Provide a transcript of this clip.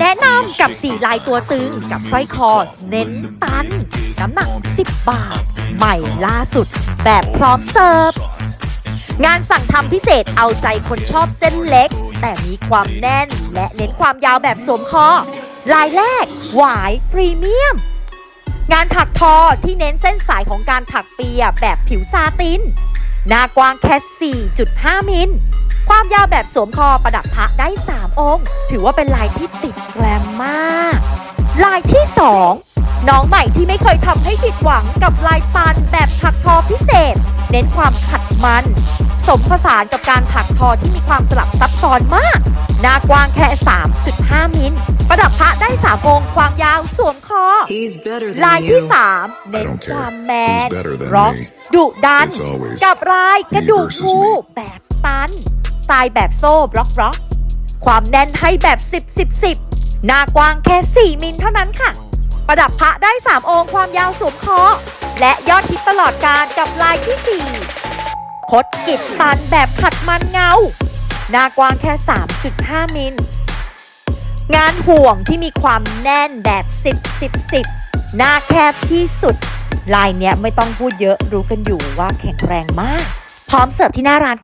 แนะนำกับ4ลายตัวตึงกับสร้อยคอ เน้นตัน น้ำหนัก 10 บาท ใหม่ล่าสุด แบบพร้อมเสิร์ฟ งานสั่งทำพิเศษเอาใจคนชอบเส้นเล็ก แต่มีความแน่นและเน้นความยาวแบบสวมคอ ลายแรก หวายพรีเมียม งานถักทอที่เน้นเส้นสายของการถักเปียแบบผิวซาติน หน้ากว้างแค่ 4.5 มิล ความยาวแบบสวมคอประดับพระได้ 3 องค์ ถือว่าเป็นลายที่ติดแกรมมาก ลายที่ 2 น้องใหม่ที่ไม่เคยทำให้ผิดหวังกับลายปันแบบถักทอพิเศษ เน้นความขัดมัน สมผสานกับการถักทอที่มีความสลับซับซ้อนมาก หน้ากว้างแค่ 3.5 มิลประดับพระได้3องค์ความยาวสวมคอ He's better ลาย than ที่ you. 3เน้น don't care. ความแมน He's better than ร็อก me. ดุดัน It's always กับลายกระดูก me versus งู me แบบตันสไตล์แบบโซ่บล็อกบล็อกความแน่นให้แบบ 10 10 10 หน้ากว้างแค่ 4 มิลเท่านั้นค่ะ ประดับพระได้ 3 องค์ความยาวสวมคอ และยอดฮิตตลอดการกับลายที่ 4 คดกิดตันแบบขัดมันเงา หน้ากว้างแค่ 3.5 มิล งานห่วงที่มีความแน่นแบบ 10 10 10 หน้าแคบที่สุด ลายเนี้ยไม่ต้องพูดเยอะรู้กันอยู่ว่าแข็งแรงมาก พร้อมเสิร์ฟที่หน้าร้าน